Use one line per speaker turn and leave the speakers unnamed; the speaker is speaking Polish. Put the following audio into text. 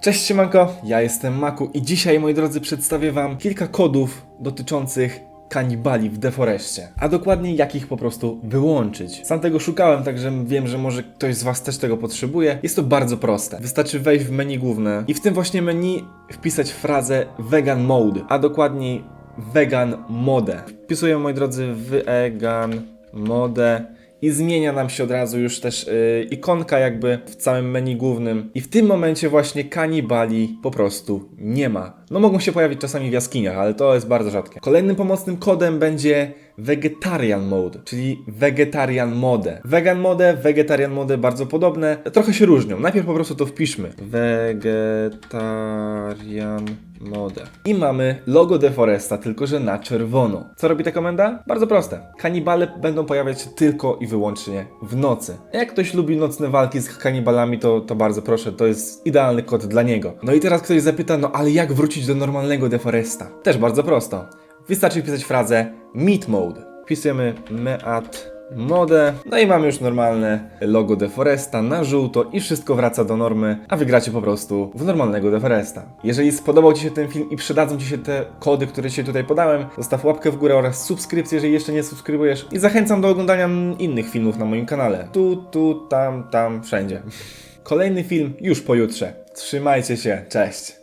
Cześć siemanko, ja jestem Maku i dzisiaj moi drodzy przedstawię wam kilka kodów dotyczących kanibali w deforeście, a dokładnie jak ich po prostu wyłączyć. Sam tego szukałem, także wiem, że może ktoś z was też tego potrzebuje. Jest to bardzo proste. Wystarczy wejść w menu główne i w tym właśnie menu wpisać frazę vegan mode, a dokładniej vegan mode. Wpisujemy moi drodzy vegan mode i zmienia nam się od razu już też yy, ikonka jakby w całym menu głównym i w tym momencie właśnie kanibali po prostu nie ma. No mogą się pojawić czasami w jaskiniach, ale to jest bardzo rzadkie. Kolejnym pomocnym kodem będzie Vegetarian Mode, czyli Vegetarian Mode. Vegan Mode, Vegetarian Mode bardzo podobne, trochę się różnią. Najpierw po prostu to wpiszmy. Vegetarian Mode. I mamy logo Deforesta, tylko że na czerwono. Co robi ta komenda? Bardzo proste. Kanibale będą pojawiać się tylko i wyłącznie w nocy. Jak ktoś lubi nocne walki z kanibalami, to, to bardzo proszę, to jest idealny kod dla niego. No i teraz ktoś zapyta, no ale jak wrócić do normalnego Deforesta? Też bardzo prosto. Wystarczy wpisać frazę Meat Mode. Wpisujemy Meat Mode. No i mamy już normalne logo Deforesta na żółto i wszystko wraca do normy, a wygracie po prostu w normalnego Deforesta. Jeżeli spodobał Ci się ten film i przydadzą Ci się te kody, które Ci tutaj podałem, zostaw łapkę w górę oraz subskrypcję, jeżeli jeszcze nie subskrybujesz. I zachęcam do oglądania innych filmów na moim kanale. Tu, tu, tam, tam, wszędzie. Kolejny film już pojutrze. Trzymajcie się, cześć!